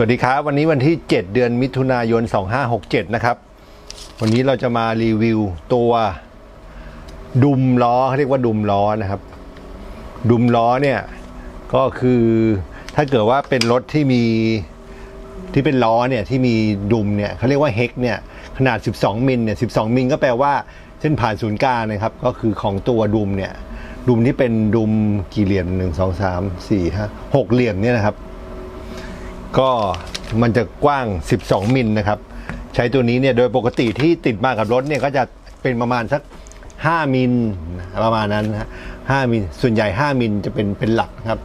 สวัสดีครับ วันนี้วันที่ 7 เดือนมิถุนายน 2567 นะครับ วันนี้เราจะมารีวิวตัวดุมล้อเขาเรียกว่าดุมล้อนะครับ ดุมล้อเนี่ยก็คือถ้าเกิดว่าเป็นรถที่มีที่เป็นล้อเนี่ยที่มีดุมเนี่ยเขาเรียกว่าเฮกเนี่ยขนาด 12 มิลเนี่ย 12 มิลก็แปลว่า เส้นผ่านศูนย์กลางนะครับ ก็คือของตัวดุมเนี่ย ดุมที่เป็นดุมกี่เหลี่ยมหนึ่งสองสามสี่ห้าหกเหลี่ยมเนี่ยนะครับ ก็มันจะกว้าง 12 มิลนะครับ ใช้ตัวนี้เนี่ยโดยปกติที่ติดมากับรถเนี่ยก็จะเป็นประมาณสัก 5 มิลประมาณนั้นนะ5มิลส่วนใหญ่ 5 มิลจะเป็นเป็นหลักครับ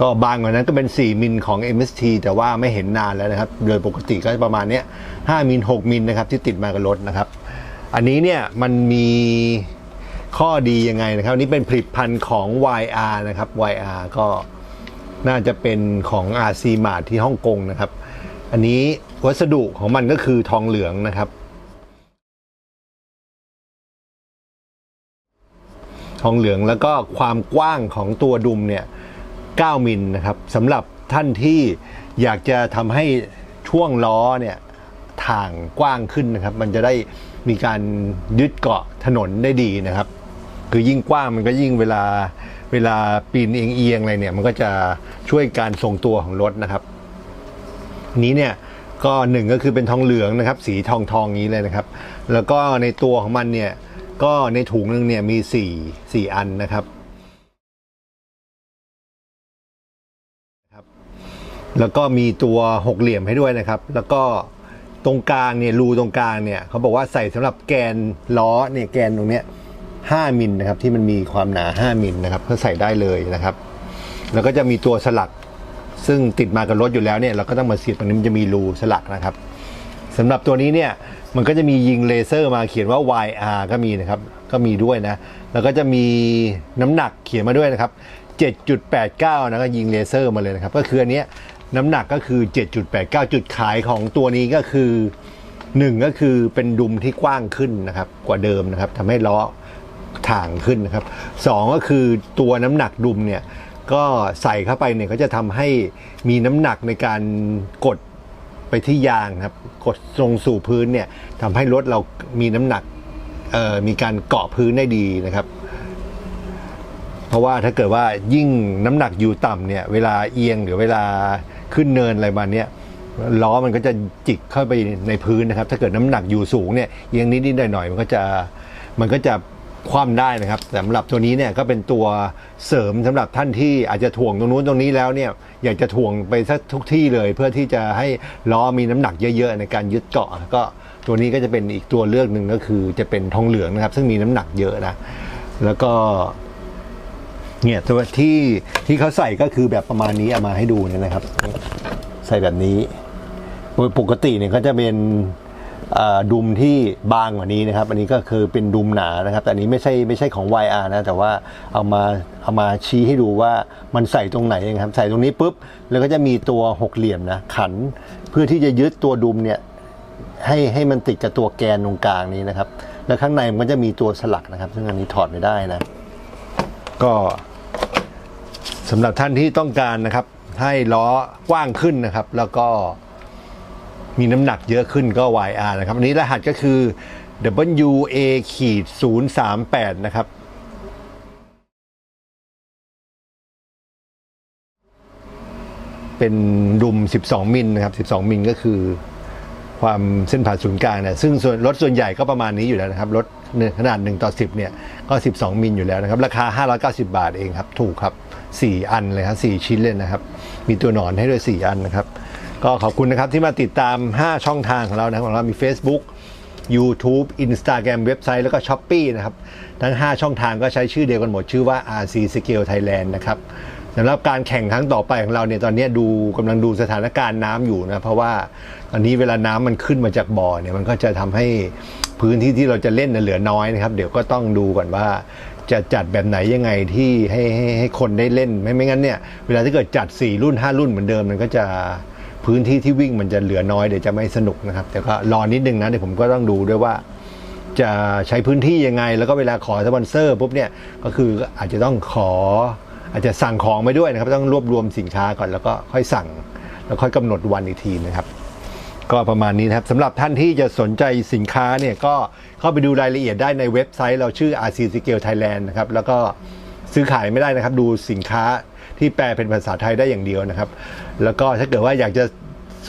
ก็บางกว่านั้นก็เป็น 4 มิลของ MST แต่ว่าไม่เห็นนานแล้วนะครับ โดยปกติก็ประมาณเนี้ย5มิล6มิลนะครับที่ติดมากับรถนะครับ อันนี้เนี่ยมันมีข้อดียังไงนะครับอันนี้เป็นผลิตภัณฑ์ของ YR นะครับ YR ก็น่าจะเป็นของ RC Mart ที่ฮ่องกงนะครับ อันนี้วัสดุของมันก็คือทองเหลืองนะครับ ทองเหลืองแล้วก็ความกว้างของตัวดุมเนี่ย 9 มิลนะครับสำหรับท่านที่อยากจะทำให้ช่วงล้อเนี่ยถ่างกว้างขึ้นนะครับ มันจะได้ มีการยึดเกาะถนนได้ดีนะครับ คือยิ่งกว้างมันก็ยิ่งเวลาเวลาปีนเอียงๆอะไรเนี่ย มันก็จะช่วยการทรงตัวของรถนะครับ นี้เนี่ยก็หนึ่งก็คือเป็นทองเหลืองนะครับ สีทองทองนี้เลยนะครับ แล้วก็ในตัวของมันเนี่ย ก็ในถุงหนึงเนี่ยมีสี่สี่อันนะครับแล้วก็มีตัวหกเหลี่ยมให้ด้วยนะครับ แล้วก็ ตรงกลางเนี่ยรูตรงกลางเนี่ยเขาบอกว่าใส่สำหรับแกนล้อเนี่ยแกนตรงเนี้ย5มิลนะครับที่มันมีความหนา5มิลนะครับก็ใส่ได้เลยนะครับ แล้วก็จะมีตัวสลักซึ่งติดมากับรถอยู่แล้วเนี่ยเราก็ต้องมาเสียบตรงนี้มันจะมีรูสลักนะครับสำหรับตัวนี้เนี่ยมันก็จะมียิงเลเซอร์มาเขียนว่า YR ก็มีนะครับก็มีด้วยนะ แล้วก็จะมีน้ำหนักเขียนมาด้วยนะครับ7.89นะก็ยิงเลเซอร์มาเลยนะครับ ก็คืออันเนี้ย น้ำหนักก็คือ 7.89 จุดขายของตัวนี้ก็คือ 1 ก็คือเป็นดุมที่กว้างขึ้นนะครับ กว่าเดิมนะครับทำให้ล้อถ่างขึ้นนะครับสองก็คือตัวน้ำหนักดุมเนี่ยก็ใส่เข้าไปเนี่ยก็จะทำให้มีน้ำหนักในการกดไปที่ยางครับ กดลงสู่พื้นเนี่ยทำให้รถเรามีน้ำหนักมีการเกาะพื้นได้ดีนะครับ เพราะว่าถ้าเกิดว่ายิ่งน้ำหนักอยู่ต่ำเนี่ยเวลาเอียงหรือเวลาขึ้นเนินอะไรมาเนี่ยล้อมันก็จะจิกเข้าไปในพื้นนะครับ ถ้าเกิดน้ำหนักอยู่สูงเนี่ยเอียงนิดๆหน่อยๆมันก็จะมันก็จะคว่ำได้นะครับสำหรับตัวนี้เนี่ยก็เป็นตัวเสริมสำหรับท่านที่อาจจะถ่วงตรงนู้นตรงนี้แล้วเนี่ยอยากจะถ่วงไปสักทุกที่เลย เพื่อที่จะให้ล้อมีน้ำหนักเยอะ ๆ ในการยึดเกาะก็ตัวนี้ก็จะเป็นอีกตัวเลือกหนึ่งก็คือจะเป็นทองเหลืองนะครับ ซึ่งมีน้ำหนักเยอะนะแล้วก็ เนี่ยตัวที่ที่เขาใส่ก็คือแบบประมาณนี้เอามาให้ดูเนี่ยนะครับ ใส่แบบนี้โดยปกติเนี่ยเขาจะเป็นดุมที่บางกว่านี้นะครับ อันนี้ก็คือเป็นดุมหนานะครับ แต่อันนี้ไม่ใช่ไม่ใช่ของ YR นะ แต่ว่าเอามาเอามาชี้ให้ดูว่ามันใส่ตรงไหนเองครับ ใส่ตรงนี้ปุ๊บ แล้วก็จะมีตัวหกเหลี่ยมนะ ขันเพื่อที่จะยึดตัวดุมเนี่ยให้ให้มันติดกับตัวแกนตรงกลางนี้นะครับ แล้วข้างในมันก็จะมีตัวสลักนะครับ ซึ่งอันนี้ถอดไม่ได้นะ ก็สำหรับท่านที่ต้องการนะครับ ให้ล้อกว้างขึ้นนะครับ แล้วก็มีน้ำหนักเยอะขึ้นก็ YR นะครับ อันนี้รหัสก็คือ WA ขีด038 นะครับ เป็นดุม 12 มิลนะครับ 12 มิลก็คือความเส้นผ่าศูนย์กลางเนี่ยซึ่งส่วนรถส่วนใหญ่ก็ประมาณนี้อยู่แล้วนะครับ รถ ขนาด 1 ต่อ 10เนี่ยก็ 12 มิลอยู่แล้วนะครับ ราคา 590 บาทเองครับ ถูกครับ 4 อันเลยครับ4ชิ้นเลยนะครับ มีตัวหนอนให้ด้วย 4 อันนะครับ ก็ขอบคุณนะครับที่มาติดตาม 5 ช่องทางของเรานะครับของเรามี Facebook YouTube Instagram เว็บไซต์แล้วก็ s h อ p e e นะครับ ทั้ง 5 ช่องทางก็ใช้ชื่อเดียวกันหมดชื่อว่า RC Scale Thailand นะครับ สำหรับการแข่งครั้งต่อไปของเราเนี่ยตอนนี้ดูกำลังดูสถานการณ์น้ำอยู่นะเพราะว่าตอนนี้เวลาน้ำมันขึ้นมาจากบ่อเนี่ยมันก็จะทำให้พื้นที่ที่เราจะเล่นน่ะเหลือน้อยนะครับ เดี๋ยวก็ต้องดูก่อนว่าจะจัดแบบไหนยังไงที่ให้ให้ให้คนได้เล่นไม่ไม่งั้นเนี่ยเวลาที่เกิดจัด 4 รุ่น 5 รุ่นเหมือนเดิมมันก็จะพื้นที่ที่วิ่งมันจะเหลือน้อยเดี๋ยวจะไม่สนุกนะครับ แต่ก็รอนิดนึงนะเดี๋ยวผมก็ต้องดูด้วยว่า จะใช้พื้นที่ยังไง แล้วก็เวลาขอสปอนเซอร์ปุ๊บเนี่ยก็คืออาจจะต้องขอ อาจจะสั่งของไปด้วยนะครับ ต้องรวบรวมสินค้าก่อนแล้วก็ค่อยสั่ง แล้วค่อยกำหนดวันอีกทีนะครับ ก็ประมาณนี้นะครับสำหรับท่านที่จะสนใจสินค้าเนี่ยก็เข้าไปดูรายละเอียดได้ในเว็บไซต์เราชื่อ RC Scale Thailand นะครับแล้วก็ซื้อขายไม่ได้นะครับ ดูสินค้าที่แปลเป็นภาษาไทยได้อย่างเดียวนะครับ แล้วก็ถ้าเกิดว่าอยากจะ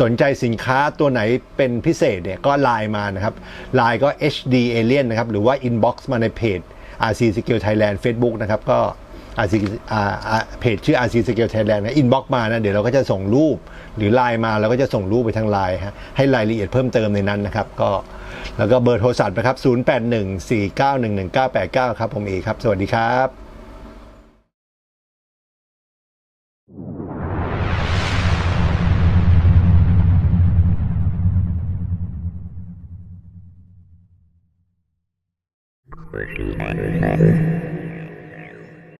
สนใจสินค้าตัวไหนเป็นพิเศษเนี่ยก็ไลน์มานะครับไลน์ก็ HD Alien นะครับ หรือว่า inbox มาในเพจ RC Scale Thailand Facebook นะครับก็ อาอ่าเพจชื่อ RC Scale Thailand นะอินบ็อกมานะเดี๋ยวเราก็จะส่งรูปหรือไลน์มาเราก็จะส่งรูปไปทางไลน์ฮะให้รายละเอียดเพิ่มเติมในนั้นนะครับก็แล้วก็เบอร์โทรศัพท์นะครับ 0814911989 ครับผมเอครับ สวัสดีครับ Thank you.